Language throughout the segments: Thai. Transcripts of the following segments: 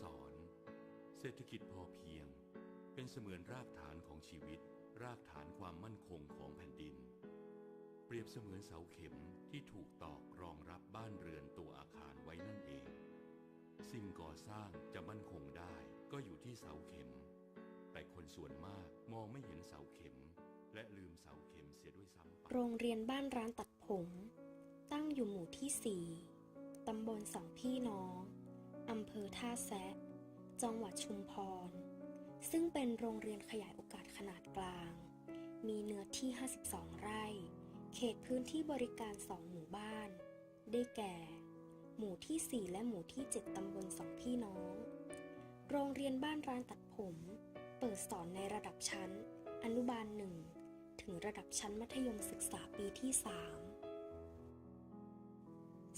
สอน เศรษฐกิจพอเพียง เป็นเสมือนรากฐานของชีวิต รากฐานความมั่นคงของแผ่นดิน เปรียบเสมือนเสาเข็มที่ถูกตอกรองรับบ้านเรือนตัวอาคารไว้นั่นเอง สิ่งก่อสร้างจะมั่นคงได้ก็อยู่ที่เสาเข็ม แต่คนส่วนมากมองไม่เห็นเสาเข็ม และลืมเสาเข็มเสียด้วยซ้ำไปโรงเรียนบ้านร้านตัดผม ตั้งอยู่หมู่ที่4ตำบลสองพี่น้อง อำเภอท่าแซะ จังหวัดชุมพร ซึ่งเป็นโรงเรียนขยายโอกาสขนาดกลาง มีเนื้อที่ 52 ไร่ เขตพื้นที่บริการ 2 หมู่บ้าน ได้แก่ หมู่ที่ 4 และหมู่ที่ 7 ตำบลสองพี่น้อง โรงเรียนบ้านร้านตัดผม เปิดสอนในระดับชั้น อนุบาลหนึ่ง ถึงระดับชั้นมัธยมศึกษาปีที่ 3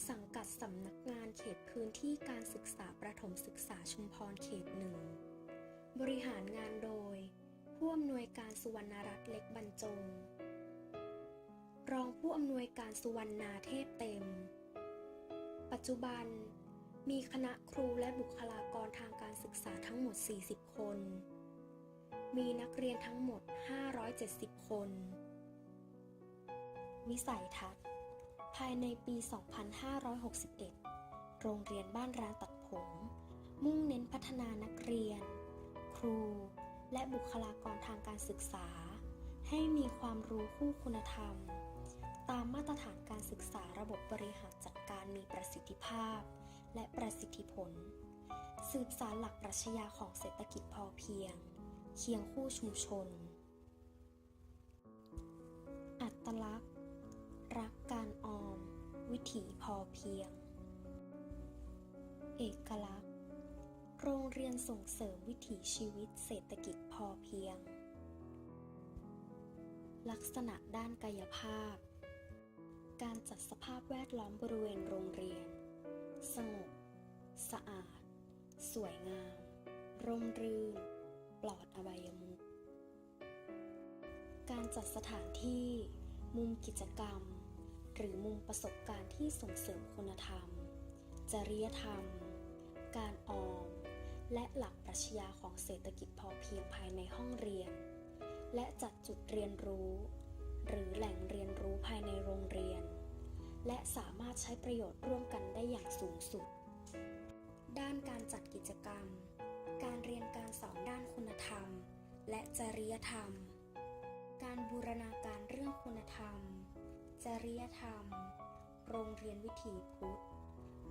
สังกัดสำนักงานเขตพื้นที่การศึกษาประถมศึกษาชุมพรเขตหนึ่ง บริหารงานโดย ผู้อำนวยการสุวรรณรัตน์เล็กบรรจง รองผู้อำนวยการสุวรรณาเทพเต็ม ปัจจุบัน มีคณะครูและบุคลากรทางการศึกษาทั้งหมด 40 คน มีนักเรียนทั้งหมด 570 คน วิสัยทัศน์ ภายในปี 2561 โรงเรียนบ้านร้านตัดผม มุ่งเน้นพัฒนานักเรียน ครู และบุคลากรทางการศึกษา ให้มีความรู้คู่คุณธรรม ตามมาตรฐานการศึกษาระบบบริหารจัดการมีประสิทธิภาพ และประสิทธิผล สืบสารหลักปรัชญาของเศรษฐกิจพอเพียง เคียงคู่ชุมชน อัตลักษณ์ รักการ ถีพอเพียง เอกลักษณ์ โรงเรียนส่งเสริมวิถีชีวิตเศรษฐกิจพอเพียง ลักษณะด้านกายภาพ การจัดสภาพแวดล้อมบริเวณโรงเรียน สงบ สะอาด สวยงาม ร่มรื่น ปลอดอบายมุขการจัดสถานที่ มุมกิจกรรม หรือมุมประสบการณ์ที่ส่งเสริมคุณธรรม จริยธรรม การออม และหลักปรัชญาของเศรษฐกิจพอเพียงภายในห้องเรียน และจัดจุดเรียนรู้ หรือแหล่งเรียนรู้ภายในโรงเรียน และสามารถใช้ประโยชน์ร่วมกันได้อย่างสูงสุด ด้านการจัดกิจกรรม การเรียนการสอนด้านคุณธรรม และจริยธรรม การบูรณาการเรื่องคุณธรรม จริยธรรม โรงเรียนวิถีพุทธ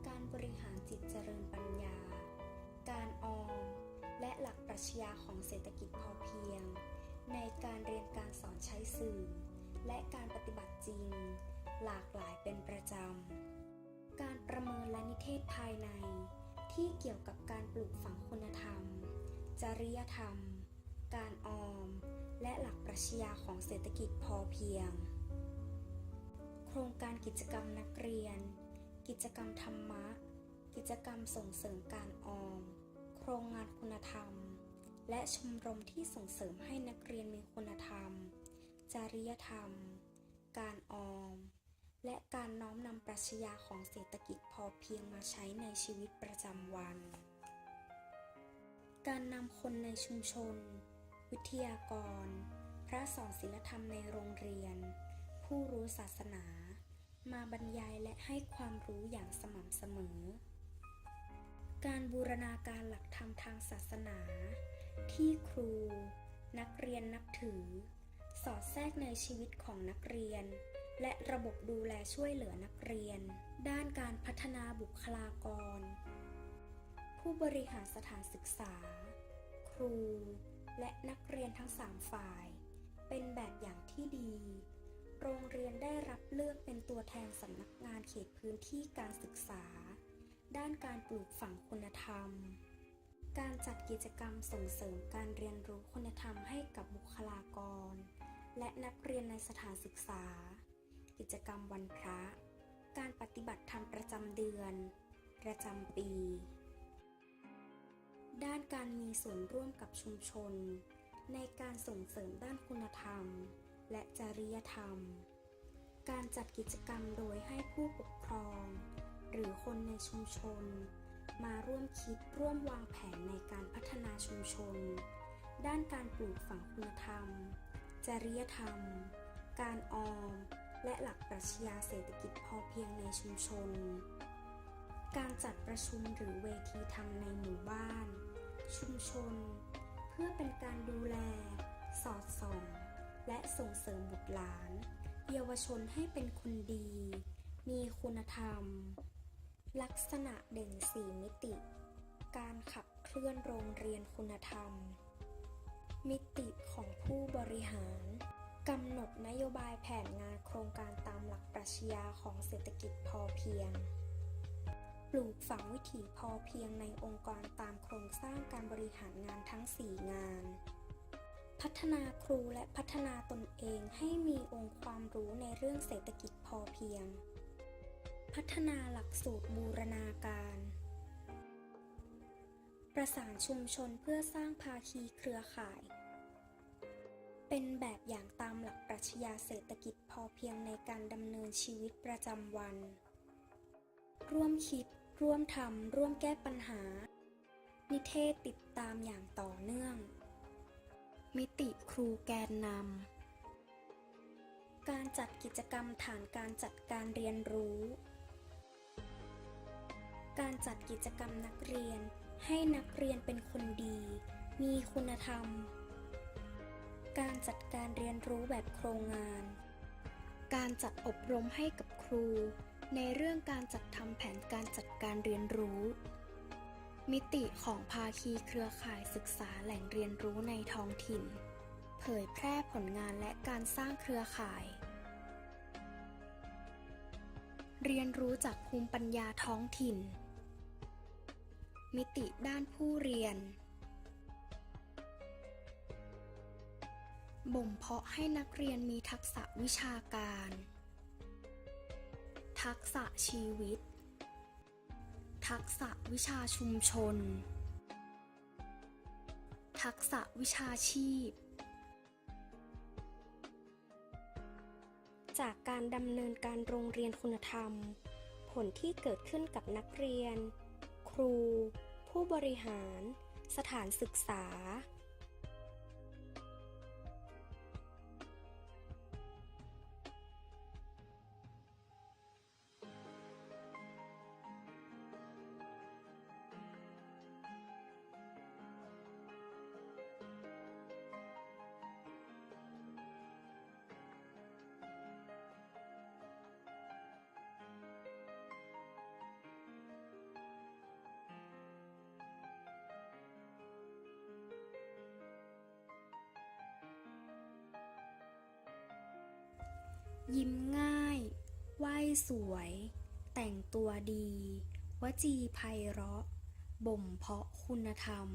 การบริหารจิตเจริญปัญญา การออม และหลักปรัชญาของเศรษฐกิจพอเพียง ในการเรียนการสอนใช้สื่อ และการปฏิบัติจริง หลากหลายเป็นประจำ การประเมินและนิเทศภายใน ที่เกี่ยวกับการปลูกฝังคุณธรรม จริยธรรม การออม และหลักปรัชญาของเศรษฐกิจพอเพียง โครงการกิจกรรมนักเรียน กิจกรรมธรรมะ กิจกรรมส่งเสริมการออม โครงงานคุณธรรม และชมรมที่ส่งเสริมให้นักเรียนมีคุณธรรม จริยธรรม การออม และการน้อมนำปรัชญาของเศรษฐกิจพอเพียงมาใช้ในชีวิตประจำวัน การนำคนในชุมชน วิทยากร พระสอนศิลธรรมในโรงเรียน ผู้รู้ศาสนา มาบรรยายและให้ความรู้อย่างสม่ำเสมอ การบูรณาการหลักธรรมทางศาสนา ที่ครู นักเรียนนับถือ สอดแทรกในชีวิตของนักเรียน และระบบดูแลช่วยเหลือนักเรียน ด้านการพัฒนาบุคลากร ผู้บริหารสถานศึกษา ครู และนักเรียนทั้ง 3 ฝ่าย เป็นแบบอย่างที่ดี โรงเรียนได้รับเลือกเป็นตัวแทนสำนักงานเขตพื้นที่การศึกษา ด้านการปลูกฝังคุณธรรม การจัดกิจกรรมส่งเสริมการเรียนรู้คุณธรรมให้กับบุคลากร และนักเรียนในสถานศึกษา กิจกรรมวันพระ การปฏิบัติธรรมประจำเดือน ประจำปี ด้านการมีส่วนร่วมกับชุมชน ในการส่งเสริมด้านคุณธรรม และจริยธรรม การจัดกิจกรรมโดยให้ผู้ปกครอง หรือคนในชุมชน มาร่วมคิดร่วมวางแผนในการพัฒนาชุมชน ด้านการปลูกฝังคุณธรรม จริยธรรม การออม และหลักปรัชญาเศรษฐกิจพอเพียงในชุมชน การจัดประชุมหรือเวทีธรรมในหมู่บ้าน ชุมชน เพื่อเป็นการดูแล สอดส่อง และส่งเสริมบุตรหลาน เยาวชนให้เป็นคนดี มีคุณธรรม ลักษณะเด่นสีมิติ การขับเคลื่อนโรงเรียนคุณธรรม มิติของผู้บริหารกำหนดนโยบายแผนงานโครงการตามหลักปรัชญาของเศรษฐกิจพอเพียง ปลูกฝังวิถีพอเพียงในองค์กรตามโครงสร้างการบริหารงานทั้ง 4 งาน พัฒนาครูและพัฒนาตนเองให้มีองค์ความรู้ในเรื่องเศรษฐกิจพอเพียง พัฒนาหลักสูตรบูรณาการ ประสานชุมชนเพื่อสร้างภาคีเครือข่าย เป็นแบบอย่างตามหลักปรัชญาเศรษฐกิจพอเพียงในการดำเนินชีวิตประจำวัน ร่วมคิด ร่วมทำร่วมแก้ปัญหา นิเทศติดตามอย่างต่อเนื่อง มิติครูแกนนำ การจัดกิจกรรมฐานการจัดการเรียนรู้ การจัดกิจกรรมนักเรียนให้นักเรียนเป็นคนดี มีคุณธรรม การจัดการเรียนรู้แบบโครงงาน การจัดอบรมให้กับครู ในเรื่องการจัดทำแผนการจัดการเรียนรู้ มิติของภาคีเครือข่ายศึกษาแหล่งเรียนรู้ในท้องถิ่น เผยแพร่ผลงานและการสร้างเครือข่าย เรียนรู้จากภูมิปัญญาท้องถิ่น มิติด้านผู้เรียน บ่มเพาะให้นักเรียนมีทักษะวิชาการ ทักษะชีวิต ทักษะวิชาชุมชน ทักษะวิชาชีพ จากการดำเนินการโรงเรียนคุณธรรม ผลที่เกิดขึ้นกับนักเรียน ครู ผู้บริหาร สถานศึกษา ยิ้มง่าย ไหว้สวย แต่งตัวดี วจีไพเราะ บ่มเพาะคุณธรรม